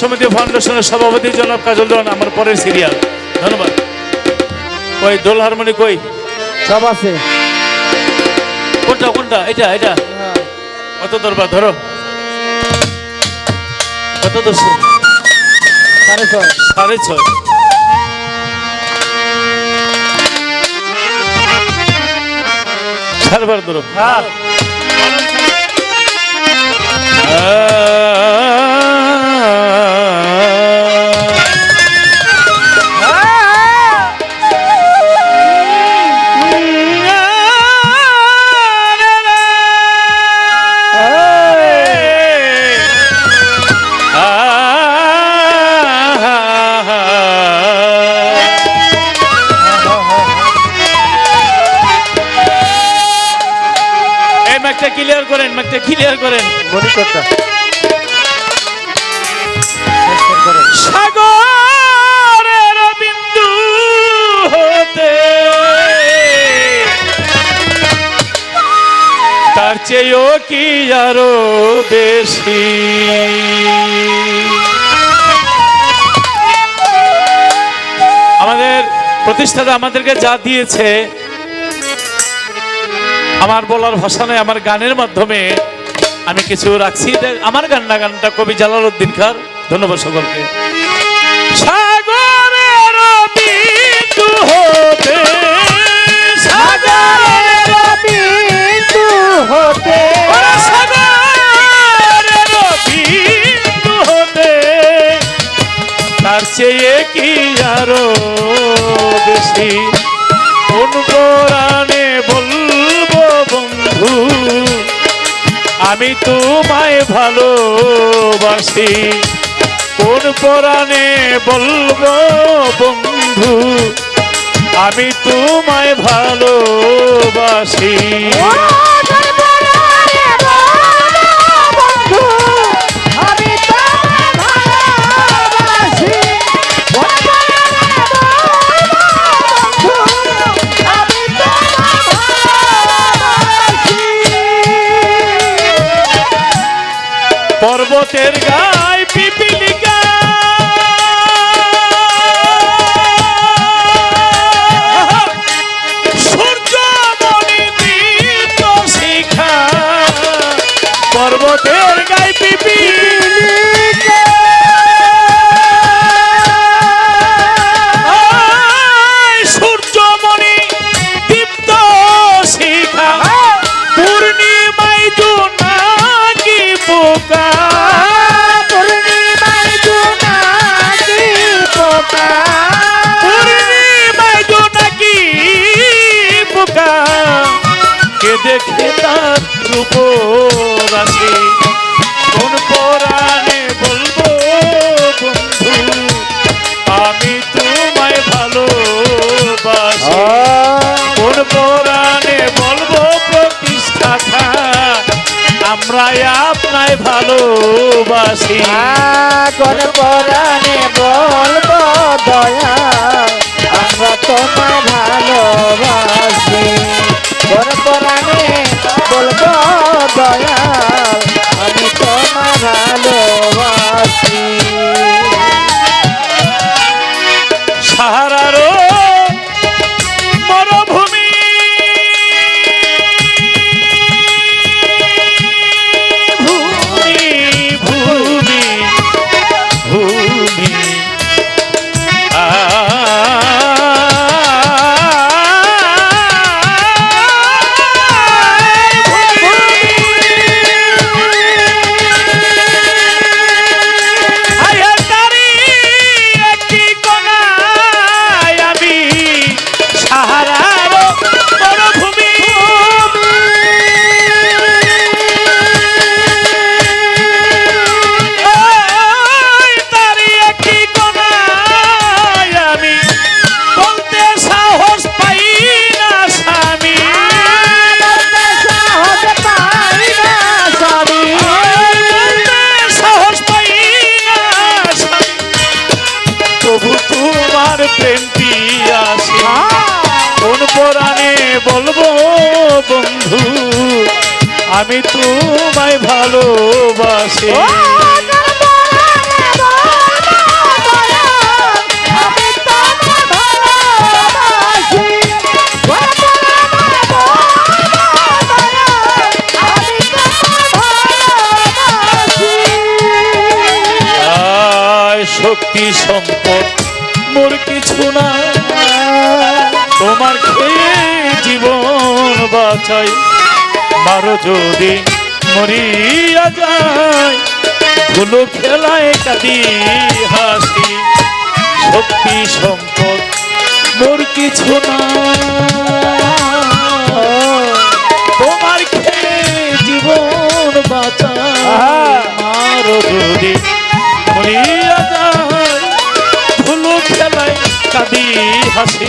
সমিতি ফাউন্ডেশনের সভাপতি জনাব কাজল দেওয়ান আমার পরের সিরিয়াল ধন্যবাদ। কই দোল হারমোনি কই? সব আছে। কোনটা কোনটা? এটা এটা কত দরবার ধরো। কত দর্শক সাড়ে ছয়। সাড়ে ছয়। সাড়েবার ধরো। এই ক্লিয়ার করেন। ম্যাকটা ক্লিয়ার করেন মনিটরটা সাগরের বিন্দু হতে তার চেয়েও কি আরও বেশি? আমাদের প্রতিষ্ঠাতা আমাদেরকে যা দিয়েছে আমার বলার ভাষা নয়, আমার গানের মাধ্যমে আমি কিছু রাখছি। আমার গান না গানটা কবি জালাল উদ্দিন খার। ধন্যবাদ সকলকে। সাগরের হতে আমি তোমায় ভালোবাসি। কোন পরাণে বলব বন্ধু আমি তোমায় ভালোবাসি। পর্বতের গায় পিপিলিকা। পর্বতের গায় পিপিলিকা কোন পরাণে বলব বন্ধু আমি তোমায় ভালোবাসি। কোন পরাণে বলব প্রতিষ্ঠাতা আমরা আপনায় ভালোবাসি। কোন পরাণে বন্ধু আমি তোমায় ভালোবাসি। শক্তি সম্পদ মোর কিছু না। তোমার খেয়ে জীবন বাঁচাই। মারো যদি মরিয়া যায় ধুলো খেলায় কাঁদি হাসি। শক্তি সম্পদ মোর কিছু না তোমার খেয়ে জীবন বাঁচায় মারো যদি মরিয়া যায় ধুলো খেলায় কাঁদি হাসি।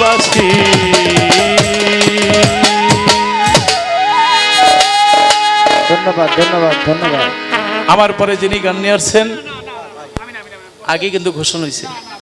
ভালোবাসি ধন্যবাদ ধন্যবাদ ধন্যবাদ। আমার পরে যিনি গান নিয়ে আসছেন আগে কিন্তু ঘোষণা হয়েছে।